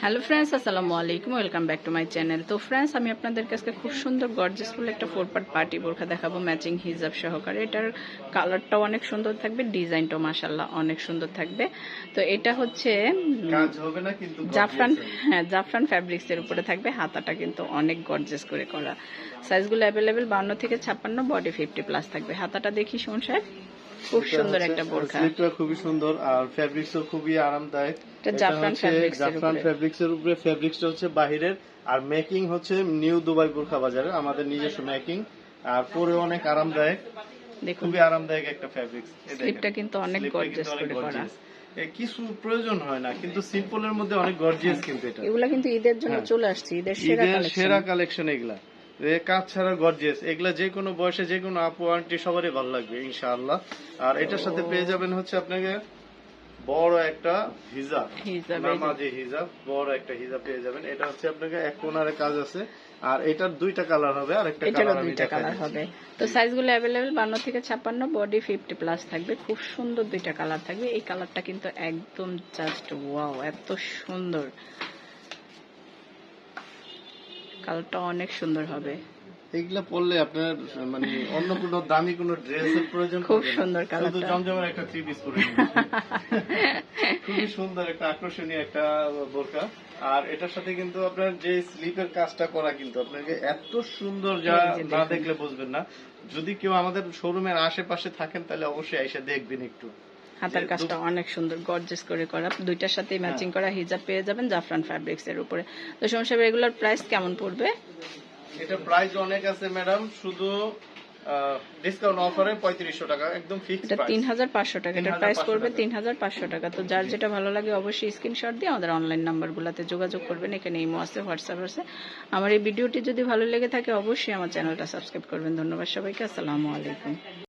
Hello friends আসসালামু আলাইকুম welcome back to my channel তো ফ্রেন্ডস আমি আপনাদের কাছে খুব সুন্দর গর্জেসফুল একটা ফোর পার্ট পার্টি বোরখা দেখাবো ম্যাচিং হিজাব সহকারে। এটার কালারটাও অনেক সুন্দর থাকবে ডিজাইনটাও মাসাল্লাহ অনেক সুন্দর থাকবে। তো এটা হচ্ছে জাফরান হ্যাঁ জাফরান ফ্যাব্রিক্স এর উপরে থাকবে হাতাটা কিন্তু অনেক গর্জেস করে করা। সাইজগুলো অ্যাভেলেবেল বান্ন থেকে ছাপ্পান্ন বডি ফিফটি প্লাস থাকবে। হাতাটা দেখি শুন সাহেব। খুব সুন্দর একটা বোরখা। স্লিপটা খুবই সুন্দর আর ফ্যাব্রিক্সও খুবই আরামদায়ক। এটা জাফরান এর জাফরান উপরে। ফ্যাব্রিক্স এর উপরে ফ্যাব্রিক্সটা হচ্ছে বাহিরের আর মেকিং হচ্ছে নিউ দুবাই বোরখা বাজারে আমাদের নিজস্ব মেকিং আর পরে অনেক আরামদায়ক দেখুন। খুবই আরামদায়ক একটা ফ্যাব্রিক্স স্লিপটা কিন্তু অনেক গর্জিয়াস করে করা। কিছু প্রয়োজন হয় না কিন্তু সিম্পলের মধ্যে অনেক গর্জিয়াস কিন্তু এটা। এগুলা কিন্তু ঈদের জন্য হ্যাঁ। চলে আসছে ঈদের সেরা কালেকশন সেরা কালেকশন এগুলা। কাজ ছাড়া গর্জিয়াস এগুলা যে কোনো বয়সে যে কোনো আপু আন্টি সবারই ভালো লাগবে ইনশাআল্লাহ। আর এটার সাথে পেয়ে যাবেন হচ্ছে আপনাকে বড় একটা হিজাব। নামাজি হিজাব বড় একটা হিজাব পেয়ে যাবেন। এটা হচ্ছে আপনাকে এক কোনারে কাজ আছে। আর এটার দুইটা কালার হবে আর একটা কালার দুইটা কালার হবে। তো সাইজগুলো অ্যাভেলেবেল বান্ন থেকে ছাপ্পান্ন বডি ফিফটি প্লাস থাকবে। খুব সুন্দর দুইটা কালার থাকবে। এই কালারটা কিন্তু একদম জাস্ট ওয়াও এত সুন্দর। কালারটা অনেক সুন্দর হবে। এগুলা পরলে আপনার মানে অন্য কোনো দামি কোনো ড্রেসের প্রয়োজন খুব। সুন্দর কালারটা। জমজমের একটা থ্রি পিস পরে খুবই সুন্দর একটা আকর্ষণীয় একটা বোরকা। আর এটার সাথে কিন্তু আপনার যে স্লিপের কাজটা করা কিন্তু আপনাকে এত সুন্দর যা না দেখলে বুঝবেন না। যদি কেউ আমাদের শোরুমের আশেপাশে থাকেন তাহলে অবশ্যই এসে দেখবেন একটু। হাতার কাজটা অনেক সুন্দর গর্জেস করে করা। দুইটার সাথে ম্যাচিং করা হিজাব পেয়ে যাবেন জাফরান ফ্যাব্রিক্স এর উপরে। তো সমস্যা রেগুলার প্রাইস কেমন পড়বে? এটা প্রাইস অনেক আছে ম্যাডাম শুধু ডিসকাউন্ট অফারে পঁয়ত্রিশশো টাকা একদম ফিক্সড এটা তিন হাজার পাঁচশো টাকা। এটার 3,500 প্রাইস হাজার পাঁচশো টাকা। তো যার যেটা ভালো লাগে অবশ্যই স্ক্রিনশট দিয়ে আমাদের অনলাইন নাম্বারগুলোতে যোগাযোগ করবেন। এখানে ইমো আছে হোয়াটসঅ্যাপ আছে। আমার এই ভিডিওটি যদি ভালো লেগে থাকে অবশ্যই আমার চ্যানেলটা সাবস্ক্রাইব করবেন। ধন্যবাদ সবাইকে। আসসালামু আলাইকুম।